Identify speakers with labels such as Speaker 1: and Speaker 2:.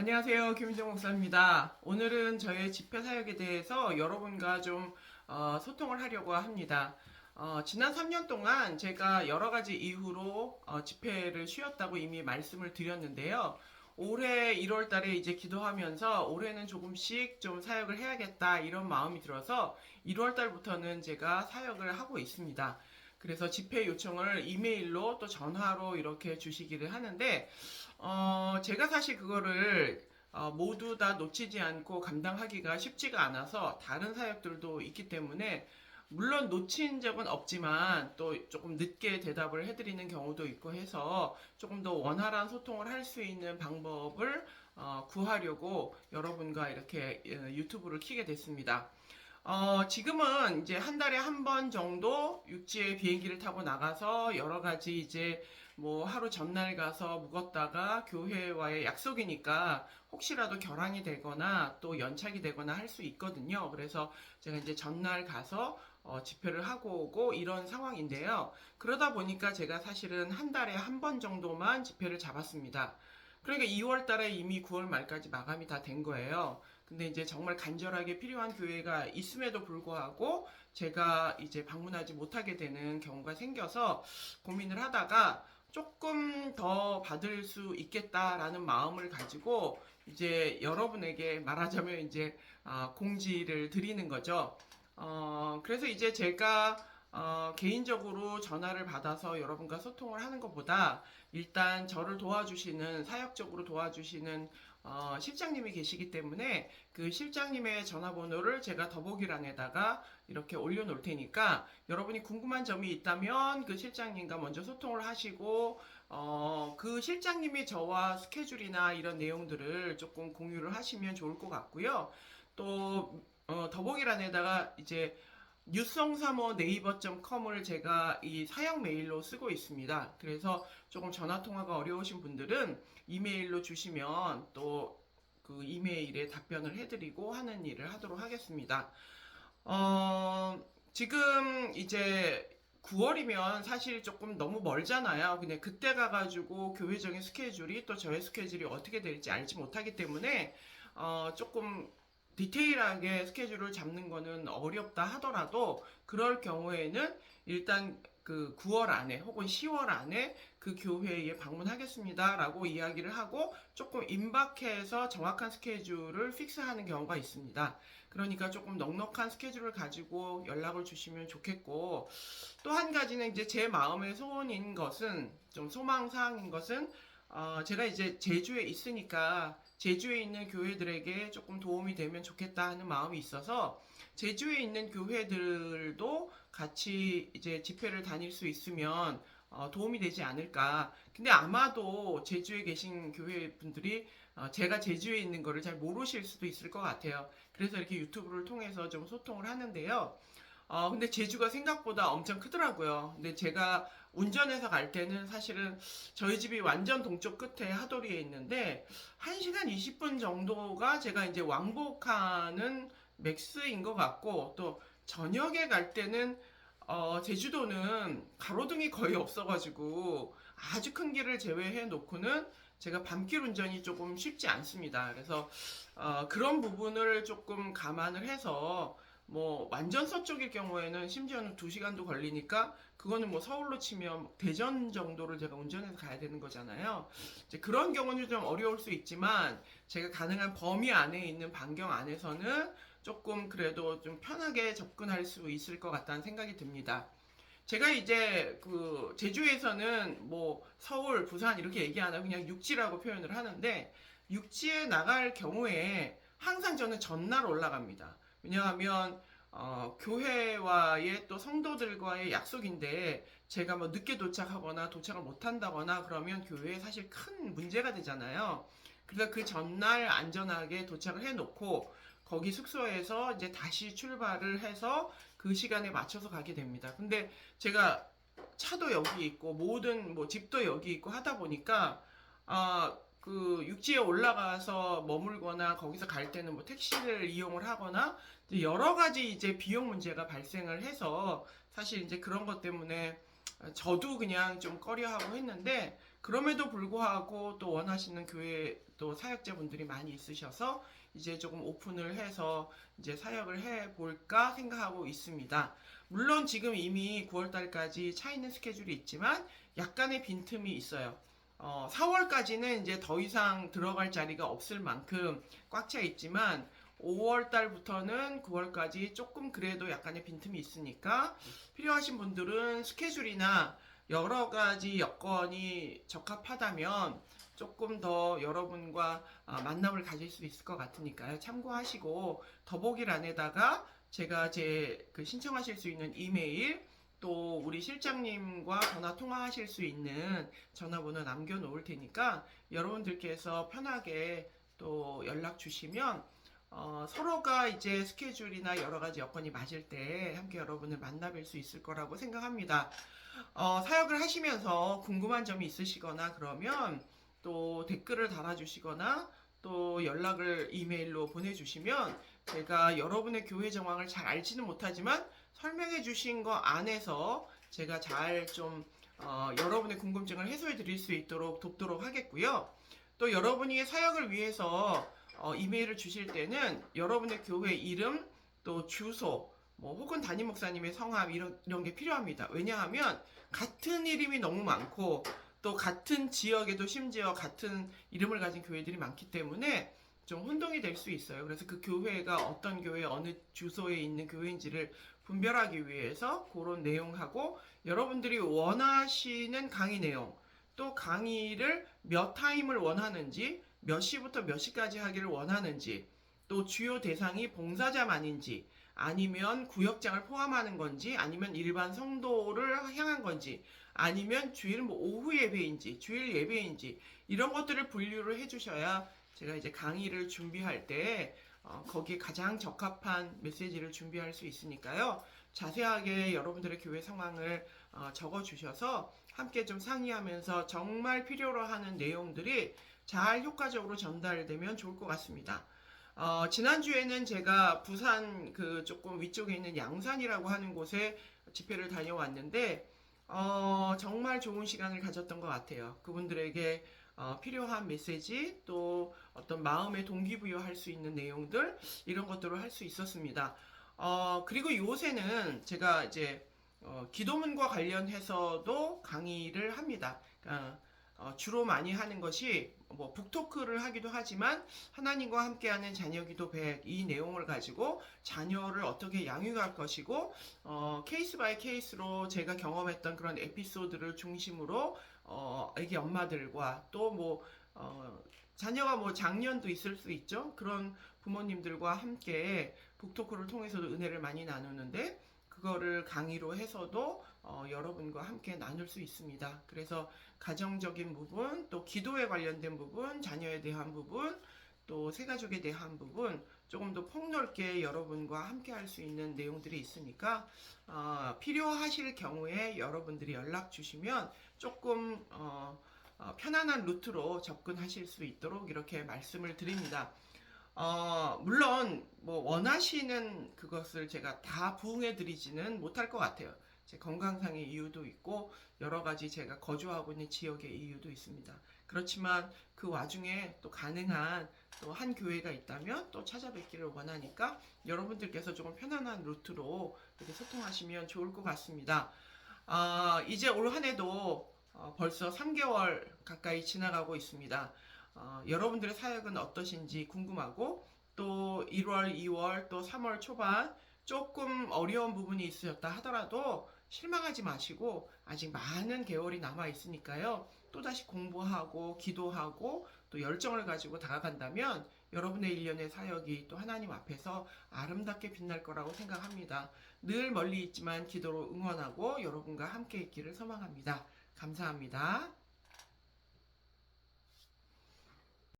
Speaker 1: 안녕하세요. 김인정 목사입니다. 오늘은 저의 집회 사역에 대해서 여러분과 좀 어, 소통을 하려고 합니다. 어, 지난 3년 동안 제가 여러 가지 이유로 어, 집회를 쉬었다고 이미 말씀을 드렸는데요. 올해 1월 달에 이제 기도하면서 올해는 조금씩 좀 사역을 해야겠다 이런 마음이 들어서 1월 달부터는 제가 사역을 하고 있습니다. 그래서 집회 요청을 이메일로 또 전화로 이렇게 주시기를 하는데 어, 제가 사실 그거를 어, 모두 다 놓치지 않고 감당하기가 쉽지가 않아서 다른 사역들도 있기 때문에 물론 놓친 적은 없지만 또 조금 늦게 대답을 해드리는 경우도 있고 해서 조금 더 원활한 소통을 할 수 있는 방법을 어, 구하려고 여러분과 이렇게 어, 유튜브를 키게 됐습니다. 어, 지금은 이제 한 달에 한 번 정도 육지에 비행기를 타고 나가서 여러 가지 이제 뭐 하루 전날 가서 묵었다가 교회와의 약속이니까 혹시라도 결항이 되거나 또 연착이 되거나 할 수 있거든요. 그래서 제가 이제 전날 가서 어, 집회를 하고 오고 이런 상황인데요. 그러다 보니까 제가 사실은 한 달에 한 번 정도만 집회를 잡았습니다. 그러니까 2월 달에 이미 9월 말까지 마감이 다 된 거예요. 근데 이제 정말 간절하게 필요한 교회가 있음에도 불구하고 제가 이제 방문하지 못하게 되는 경우가 생겨서 고민을 하다가 조금 더 받을 수 있겠다라는 마음을 가지고 이제 여러분에게 말하자면 이제 아, 공지를 드리는 거죠. 어, 그래서 이제 제가 어, 개인적으로 전화를 받아서 여러분과 소통을 하는 것보다 일단 저를 도와주시는 사역적으로 도와주시는 어, 실장님이 계시기 때문에 그 실장님의 전화번호를 제가 더보기란에다가 이렇게 올려놓을 테니까 여러분이 궁금한 점이 있다면 그 실장님과 먼저 소통을 하시고 어, 그 실장님이 저와 스케줄이나 이런 내용들을 조금 공유를 하시면 좋을 것 같고요. 또 어, 더보기란에다가 이제 뉴성사모 네이버.com을 제가 이 사양 메일로 쓰고 있습니다. 그래서 조금 전화 통화가 어려우신 분들은 이메일로 주시면 또 그 이메일에 답변을 해드리고 하는 일을 하도록 하겠습니다. 어, 지금 이제 9월이면 사실 조금 너무 멀잖아요. 근데 그때 가가지고 교회적인 스케줄이 또 저의 스케줄이 어떻게 될지 알지 못하기 때문에 어, 조금 디테일하게 스케줄을 잡는 거는 어렵다 하더라도 그럴 경우에는 일단 그 9월 안에 혹은 10월 안에 그 교회에 방문하겠습니다 라고 이야기를 하고 조금 임박해서 정확한 스케줄을 픽스하는 경우가 있습니다. 그러니까 조금 넉넉한 스케줄을 가지고 연락을 주시면 좋겠고 또 한 가지는 이제 제 마음의 소원인 것은 좀 소망사항인 것은 어, 제가 이제 제주에 있으니까 제주에 있는 교회들에게 조금 도움이 되면 좋겠다 하는 마음이 있어서 제주에 있는 교회들도 같이 이제 집회를 다닐 수 있으면 어, 도움이 되지 않을까. 근데 아마도 제주에 계신 교회 분들이 어, 제가 제주에 있는 거를 잘 모르실 수도 있을 것 같아요. 그래서 이렇게 유튜브를 통해서 좀 소통을 하는데요. 어, 근데 제주가 생각보다 엄청 크더라고요. 근데 제가 운전해서 갈 때는 사실은 저희 집이 완전 동쪽 끝에 하도리에 있는데 1시간 20분 정도가 제가 이제 왕복하는 맥스인 것 같고 또 저녁에 갈 때는 어, 제주도는 가로등이 거의 없어가지고 아주 큰 길을 제외해 놓고는 제가 밤길 운전이 조금 쉽지 않습니다. 그래서 어, 그런 부분을 조금 감안을 해서 뭐 완전 서쪽일 경우에는 심지어는 2시간도 걸리니까 그거는 뭐 서울로 치면 대전 정도를 제가 운전해서 가야 되는 거잖아요. 이제 그런 경우는 좀 어려울 수 있지만 제가 가능한 범위 안에 있는 반경 안에서는 조금 그래도 좀 편하게 접근할 수 있을 것 같다는 생각이 듭니다. 제가 이제 그 제주에서는 뭐 서울, 부산 이렇게 얘기 안 하고 그냥 육지라고 표현을 하는데 육지에 나갈 경우에 항상 저는 전날 올라갑니다. 왜냐하면 어, 교회와의 또 성도들과의 약속인데 제가 뭐 늦게 도착하거나 도착을 못 한다거나 그러면 교회에 사실 큰 문제가 되잖아요. 그래서 그 전날 안전하게 도착을 해놓고 거기 숙소에서 이제 다시 출발을 해서 그 시간에 맞춰서 가게 됩니다. 근데 제가 차도 여기 있고 모든 뭐 집도 여기 있고 하다 보니까 아, 그 육지에 올라가서 머물거나 거기서 갈 때는 뭐 택시를 이용을 하거나 여러 가지 이제 비용 문제가 발생을 해서 사실 이제 그런 것 때문에 저도 그냥 좀 꺼려하고 했는데 그럼에도 불구하고 또 원하시는 교회 또 사역자분들이 많이 있으셔서 이제 조금 오픈을 해서 이제 사역을 해 볼까 생각하고 있습니다. 물론 지금 이미 9월 달까지 차 있는 스케줄이 있지만 약간의 빈틈이 있어요. 어, 4월까지는 이제 더 이상 들어갈 자리가 없을 만큼 꽉 차 있지만 5월 달부터는 9월까지 조금 그래도 약간의 빈틈이 있으니까 필요하신 분들은 스케줄이나 여러 가지 여건이 적합하다면 조금 더 여러분과 아, 만남을 가질 수 있을 것 같으니까요. 참고하시고 더보기란에다가 제가 제 그 신청하실 수 있는 이메일 또 우리 실장님과 전화 통화하실 수 있는 전화번호 남겨놓을 테니까 여러분들께서 편하게 또 연락 주시면 어, 서로가 이제 스케줄이나 여러 가지 여건이 맞을 때 함께 여러분을 만나뵐 수 있을 거라고 생각합니다. 어, 사역을 하시면서 궁금한 점이 있으시거나 그러면 또 댓글을 달아주시거나 또 연락을 이메일로 보내주시면 제가 여러분의 교회 정황을 잘 알지는 못하지만 설명해 주신 거 안에서 제가 잘좀 어, 여러분의 궁금증을 해소해 드릴 수 있도록 돕도록 하겠고요. 또 여러분이 사역을 위해서 어, 이메일을 주실 때는 여러분의 교회 이름 또 주소 뭐 혹은 담임 목사님의 성함 이런, 이런 게 필요합니다. 왜냐하면 같은 이름이 너무 많고 또 같은 지역에도 심지어 같은 이름을 가진 교회들이 많기 때문에 좀 혼동이 될 수 있어요. 그래서 그 교회가 어떤 교회 어느 주소에 있는 교회인지를 분별하기 위해서 그런 내용하고 여러분들이 원하시는 강의 내용 또 강의를 몇 타임을 원하는지 몇 시부터 몇 시까지 하기를 원하는지 또 주요 대상이 봉사자만인지 아니면 구역장을 포함하는 건지 아니면 일반 성도를 향한 건지 아니면 주일 뭐 오후 예배인지 주일 예배인지 이런 것들을 분류를 해주셔야 제가 이제 강의를 준비할 때 어, 거기에 가장 적합한 메시지를 준비할 수 있으니까요. 자세하게 여러분들의 교회 상황을 어, 적어 주셔서 함께 좀 상의하면서 정말 필요로 하는 내용들이 잘 효과적으로 전달되면 좋을 것 같습니다. 어, 지난주에는 제가 부산 그 조금 위쪽에 있는 양산이라고 하는 곳에 집회를 다녀왔는데, 어, 정말 좋은 시간을 가졌던 것 같아요. 그분들에게 어, 필요한 메시지 또 어떤 마음의 동기부여할 수 있는 내용들 이런 것들을 할 수 있었습니다. 어, 그리고 요새는 제가 이제 어, 기도문과 관련해서도 강의를 합니다. 그러니까 어, 주로 많이 하는 것이 뭐 북토크를 하기도 하지만 하나님과 함께하는 자녀 기도 100 이 내용을 가지고 자녀를 어떻게 양육할 것이고 어, 케이스 바이 케이스로 제가 경험했던 그런 에피소드를 중심으로 어, 애기 엄마들과 또뭐 어, 자녀가 뭐 장년도 있을 수 있죠. 그런 부모님들과 함께 북토크를 통해서도 은혜를 많이 나누는데 그거를 강의로 해서도 어, 여러분과 함께 나눌 수 있습니다. 그래서 가정적인 부분, 또 기도에 관련된 부분, 자녀에 대한 부분, 또 새가족에 대한 부분 조금 더 폭넓게 여러분과 함께 할 수 있는 내용들이 있으니까 어, 필요하실 경우에 여러분들이 연락 주시면 조금 어, 어, 편안한 루트로 접근하실 수 있도록 이렇게 말씀을 드립니다. 어, 물론 뭐 원하시는 그것을 제가 다 부응해 드리지는 못할 것 같아요. 제 건강상의 이유도 있고 여러 가지 제가 거주하고 있는 지역의 이유도 있습니다. 그렇지만 그 와중에 또 가능한 또 한 교회가 있다면 또 찾아뵙기를 원하니까 여러분들께서 조금 편안한 루트로 이렇게 소통하시면 좋을 것 같습니다. 아, 이제 올 한 해도 어, 벌써 3개월 가까이 지나가고 있습니다. 어, 여러분들의 사역은 어떠신지 궁금하고 또 1월, 2월, 또 3월 초반 조금 어려운 부분이 있으셨다 하더라도 실망하지 마시고 아직 많은 개월이 남아 있으니까요. 또다시 공부하고 기도하고 또 열정을 가지고 다가간다면 여러분의 일련의 사역이 또 하나님 앞에서 아름답게 빛날 거라고 생각합니다. 늘 멀리 있지만 기도로 응원하고 여러분과 함께 있기를 소망합니다. 감사합니다.